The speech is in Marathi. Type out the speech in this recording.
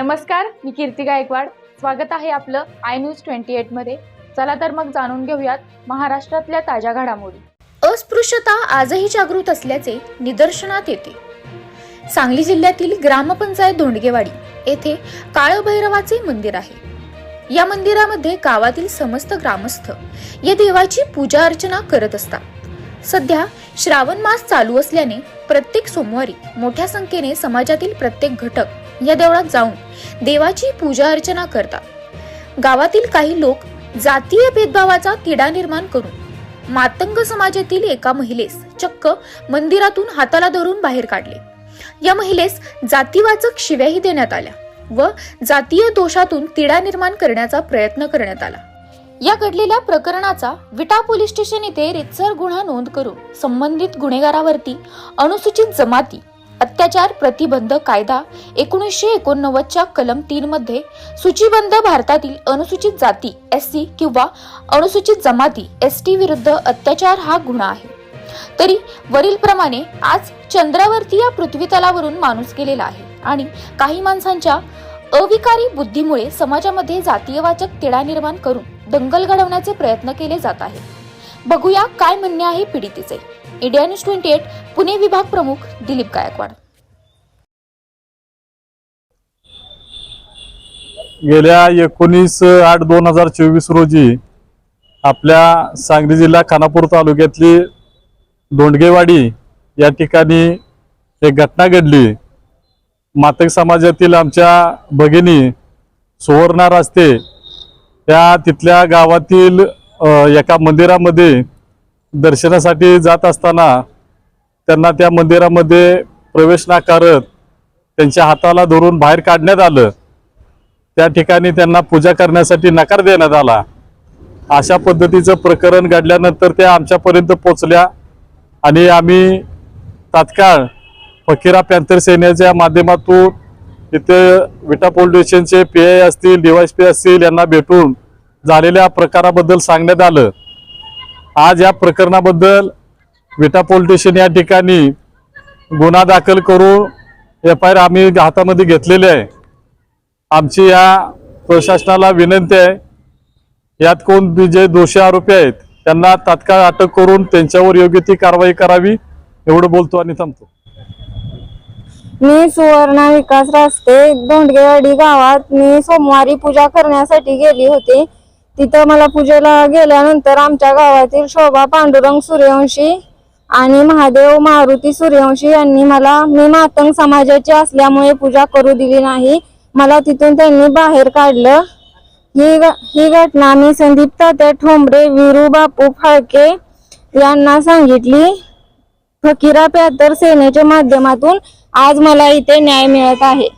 नमस्कार मी कीर्ती गायकवाड. स्वागत आहे आपलं आय न्यूज ट्वेंटी एटमध्ये. चला तर मग जाणून घेऊयात महाराष्ट्रातल्या ताज्या घडामोडी. अस्पृश्यता आजही जागृत असल्याचे निदर्शनात येते. सांगली जिल्ह्यातील ग्रामपंचायत धोंडगेवाडी येथे काळभैरवाचे मंदिर आहे. या मंदिरामध्ये गावातील समस्त ग्रामस्थ या देवाची पूजा अर्चना करत असतात. सध्या श्रावण मास चालू असल्याने प्रत्येक सोमवारी मोठ्या संख्येने समाजातील प्रत्येक घटक या देवळात जाऊन देवाची पूजा अर्चना करतात. गावातील काही लोक जातीय भेदभावाचा तिढा निर्माण करून मातंग समाजातील एका महिलेस चक्क मंदिरातून हाताला धरून बाहेर काढले. या महिलेस जातीवाचक शिव्याही देण्यात आल्या व जातीय दोषातून तिढा निर्माण करण्याचा प्रयत्न करण्यात आला. या घडलेल्या प्रकरणाचा विटा पोलीस स्टेशन येथे रितसर गुन्हा नोंद करून संबंधित गुन्हेगारावरती अनुसूचित जमाती अत्याचार प्रतिबंध कायदा एकोणीसशे एकोणनव्वदच्या कलम तीन मध्ये सूचीबंध भारतातील अनुसूचित जाती एस सी किंवा अनुसूचित जमाती एस टी विरुद्ध अत्याचार हा गुन्हा आहे. तरी वरील प्रमाणे आज चंद्रावरती या पृथ्वीतलावरून माणूस गेलेला आहे आणि काही माणसांच्या अविकारी बुद्धीमुळे समाजामध्ये जातीयवाचक तिढा निर्माण करून दंगल घडवण्याचे प्रयत्न केले जात आहेत. बघूया काय म्हणणे आहे पीडितेचे. India News twenty eight Pune विभाग प्रमुख दिलीप गायकवाड. गेल्या एकोणीस आठ दोन हजार चोवीस रोजी आपल्या सांगली जिल्हा खानापूर तालुक्यातली दोंडगेवाडी या ठिकाणी एक घटना घडली. मातक समाजातील आमच्या भगिनी सुवर्णा रास्ते त्या तिथल्या गावातील एका मंदिरामध्ये दर्शनासाठी जात असताना त्यांना त्या मंदिरामध्ये प्रवेश नाकारत त्यांच्या हाताला धरून बाहेर काढण्यात आलं. त्या ठिकाणी त्यांना पूजा करण्यासाठी नकार देण्यात आला. अशा पद्धतीचं प्रकरण घडल्यानंतर त्या आमच्यापर्यंत पोचल्या आणि आम्ही तात्काळ फकीरा पॅन्थर सेनेच्या माध्यमातून इथे विटा पोलीस स्टेशनचे पी आय असतील डीवायस पी असतील यांना भेटून झालेल्या प्रकाराबद्दल सांगण्यात आलं. आज या प्रकरणाबद्दल विटा पोलीस स्टेशन या ठिकाणी गुन्हा दाखल करून एफ आय आर आम्ही हातामध्ये घेतलेले आहे. आमची या प्रशासनाला विनंती आहे. यात कोण जे दोषी आरोपी आहेत त्यांना तात्काळ अटक करून त्यांच्यावर योग्य ती कारवाई करावी एवढं बोलतो आणि थांबतो. मी सुवर्णा विकास रास्ते दोंडगेवाडी गावात मी सोमवारी पूजा करण्यासाठी गेली होती. तिथं मला पूजेला गेल्यानंतर आमच्या गावातील शोभा पांडुरंग सूर्यवंशी आणि महादेव मारुती सूर्यवंशी यांनी मला मी मातंग समाजाची असल्यामुळे पूजा करू दिली नाही. मला तिथून त्यांनी बाहेर काढलं. ही ही घटना मी संदीप तात्या ठोंबरे विरू बापू फाळके यांना सांगितली. फकीरा प्यातर सेनेच्या माध्यमातून आज मला इथे न्याय मिळत आहे.